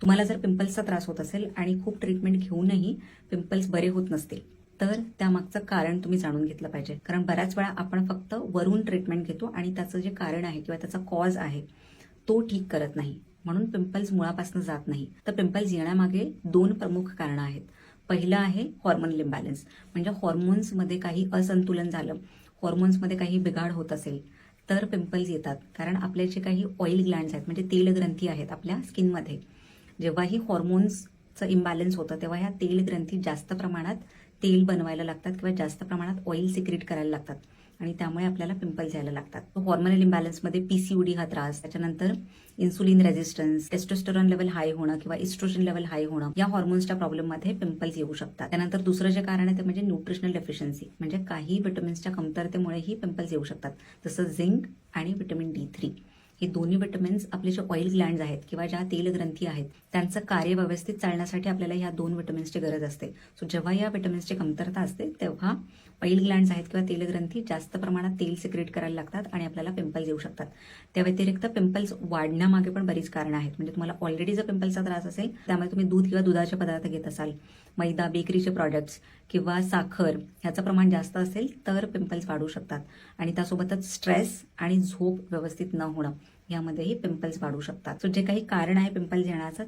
तुम्हाला जर पिंपल्सचा त्रास होत असेल आणि खूप ट्रीटमेंट घेऊनही पिंपल्स बरे होत नसतील तर त्यामागचं कारण तुम्ही जाणून घेतलं पाहिजे. कारण बऱ्याच वेळा आपण फक्त वरून ट्रीटमेंट घेतो आणि त्याचं जे कारण आहे किंवा त्याचा कॉज आहे तो ठीक करत नाही. म्हणून पिंपल्स मुळापासून जात नाही. तर पिंपल्स येण्यामागे दोन प्रमुख कारणं आहेत. पहिलं आहे हॉर्मोन इम्बॅलन्स म्हणजे हॉर्मोन्समध्ये काही असंतुलन झालं हॉर्मोन्समध्ये काही बिघाड होत असेल तर पिंपल्स येतात. कारण आपले जे काही ऑइल ग्लँड्स आहेत म्हणजे तेल ग्रंथी आहेत आपल्या स्किनमध्ये जेव्हाही हॉर्मोन्सचं इम्बॅलन्स होतं तेव्हा ह्या तेल ग्रंथी जास्त प्रमाणात तेल बनवायला लागतात किंवा जास्त प्रमाणात ऑइल सिक्रेट करायला लागतात. आणि त्यामुळे आपल्याला पिंपल्स यायला लागतात. हॉर्मोनल इम्बॅलन्समध्ये पीसीओडी हा त्रास त्याच्यानंतर insulin resistance testosterone level high होणं किंवा इस्ट्रोजन लेवल हाय होणं या हॉर्मोन्सच्या प्रॉब्लेममध्ये पिंपल्स येऊ शकतात. त्यानंतर दुसरं जे कारण आहे ते म्हणजे न्यूट्रिशनल डेफिशियन्सी म्हणजे काही विटमिन्सच्या कमतरतेमुळेही पिंपल्स येऊ शकतात. जसं झिंक आणि विटॅमिन डी थ्री हे दोन्ही विटमिन्स आपले जे ऑइल ग्लँड आहेत किंवा ज्या तेलग्रंथी आहेत त्यांचं कार्य व्यवस्थित चालण्यासाठी आपल्याला ह्या दोन विटमिन्सची गरज असते. सो जेव्हा या विटमिन्सची कमतरता असते तेव्हा ऑइल ग्लँड्स आहेत किंवा तेलग्रंथी जास्त प्रमाणात तेल सिक्रेट करायला लागतात आणि आपल्याला पिंपल्स येऊ शकतात. त्या व्यतिरिक्त पिंपल्स वाढण्यामागे पण बरीच कारणं आहेत. म्हणजे तुम्हाला ऑलरेडी जर पिंपल्सचा त्रास असेल त्यामुळे तुम्ही दूध किंवा दुधाचे पदार्थ घेत असाल मैदा बेकरीचे प्रॉडक्ट्स किंवा साखर ह्याचं प्रमाण जास्त असेल तर पिंपल्स वाढू शकतात. आणि त्यासोबतच स्ट्रेस आणि झोप व्यवस्थित न होणं. यामध्येही पिंपल्स वाढू शकतात. सो जे काही कारण आहे पिंपल्स येण्याचं